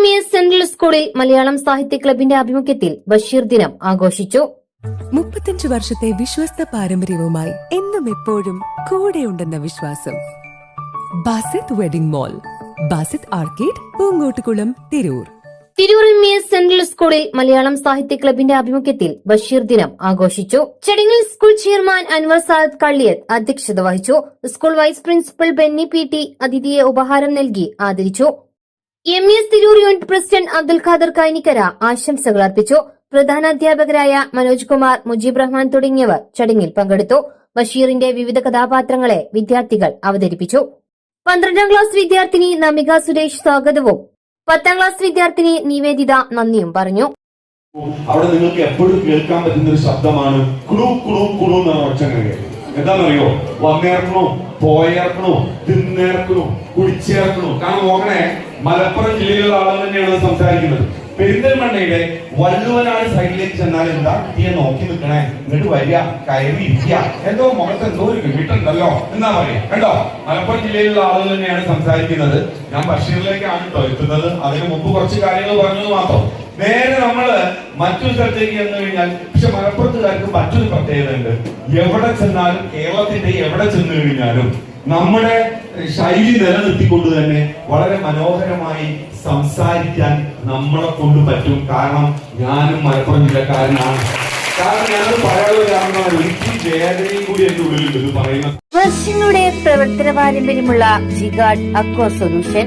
M E S central സ്കൂളിൽ മലയാളം സാഹിത്യ ക്ലബിന്റെ ആഭിമുഖ്യത്തിൽ ബഷീർ ദിനം ആഘോഷിച്ചു. മുപ്പത്തഞ്ചു വർഷത്തെ വിശ്വസ്ത പാരമ്പര്യവുമായി എന്നും എപ്പോഴും കൂടെയുണ്ടെന്ന വിശ്വാസം. Basith wedding mall Basith arcade Poongottukulam Tirur. Tirur M S central സ്കൂളിൽ മലയാളം സാഹിത്യ ക്ലബിന്റെ ആഭിമുഖ്യത്തിൽ ബഷീർ ദിനം ആഘോഷിച്ചു. ചടങ്ങിൽ സ്കൂൾ ചെയർമാൻ അൻവർ സാദ് കള്ളിയത് അധ്യക്ഷത വഹിച്ചു. School vice principal Benny P T അതിഥിയെ ഉപഹാരം നൽകി ആദരിച്ചു. M S Tirur unit president Abdul Khader Kainikkara ആശംസകൾ അർപ്പിച്ചു. പ്രധാന അധ്യാപകരായ മനോജ് കുമാർ മുജീബ് റഹ്മാൻ തുടങ്ങിയവർ ചടങ്ങിൽ പങ്കെടുത്തു. ബഷീറിന്റെ വിവിധ കഥാപാത്രങ്ങളെ വിദ്യാർത്ഥികൾ അവതരിപ്പിച്ചു. പന്ത്രണ്ടാം ക്ലാസ് വിദ്യാർത്ഥിനി നമിക സുരേഷ് സ്വാഗതവും. പത്താം ക്ലാസ് വിദ്യാർത്ഥിനി നിവേദിത നന്ദിയും പറഞ്ഞു. അവിടെ നിങ്ങൾക്ക് എപ്പോഴും കേൾക്കാൻ പറ്റുന്ന ഒരു ശബ്ദമാണ് കുടു കുടു കുടു എന്നാണ് ഒച്ചങ്ങനെ എന്താണെന്നറിയോ വന്നേർക്കണു പോയേർക്കണു തിന്നേർക്കണു കുടിച്ചേർക്കണു കാരണം നോക്കണേ മലപ്പുറം ജില്ലയിലുള്ള ആളുകൾ തന്നെയാണ് സംസാരിക്കുന്നത്. പെരിന്തൽമണ്ണയുടെ വല്ലുവനാട് സൈഡിലേക്ക് ചെന്നാൽ എന്താ? കുട്ടിയെ നോക്കി നിൽക്കണേ. എന്നിട്ട് വരിക കയറി ഇരിക്കുക. എന്തോ മുഖത്ത് എന്തോ ഒരു കിട്ടുണ്ടല്ലോ എന്നാ പറയാ? കണ്ടോ? മലപ്പുറം ജില്ലയിലുള്ള ആളുകൾ തന്നെയാണ് സംസാരിക്കുന്നത്. ഞാൻ ബഷീറിലേക്കാണ് കേട്ടോ എത്തുന്നത്. അതിന് മുമ്പ് കുറച്ച് കാര്യങ്ങൾ പറഞ്ഞത് മാത്രം. നേരെ നമ്മൾ മറ്റൊരു സ്ഥലത്തേക്ക് ചെന്ന് കഴിഞ്ഞാൽ പക്ഷെ മലപ്പുറത്തുകാർക്ക് മറ്റൊരു പ്രത്യേകത ഉണ്ട് എവിടെ ചെന്നാലും കേരളത്തിന്റെ എവിടെ ചെന്ന് കഴിഞ്ഞാലും നമ്മുടെ ശൈലി നിലനിർത്തിക്കൊണ്ട് തന്നെ വളരെ മനോഹരമായി സംസാരിക്കാൻ നമ്മളെ കൊണ്ട് പറ്റും. കാരണം ഞാനും മലപ്പുറം ജില്ലക്കാരനാണ്. പ്രവർത്തന പാരമ്പര്യമുള്ള ജിഗാഡ് അക്വ സൊല്യൂഷൻ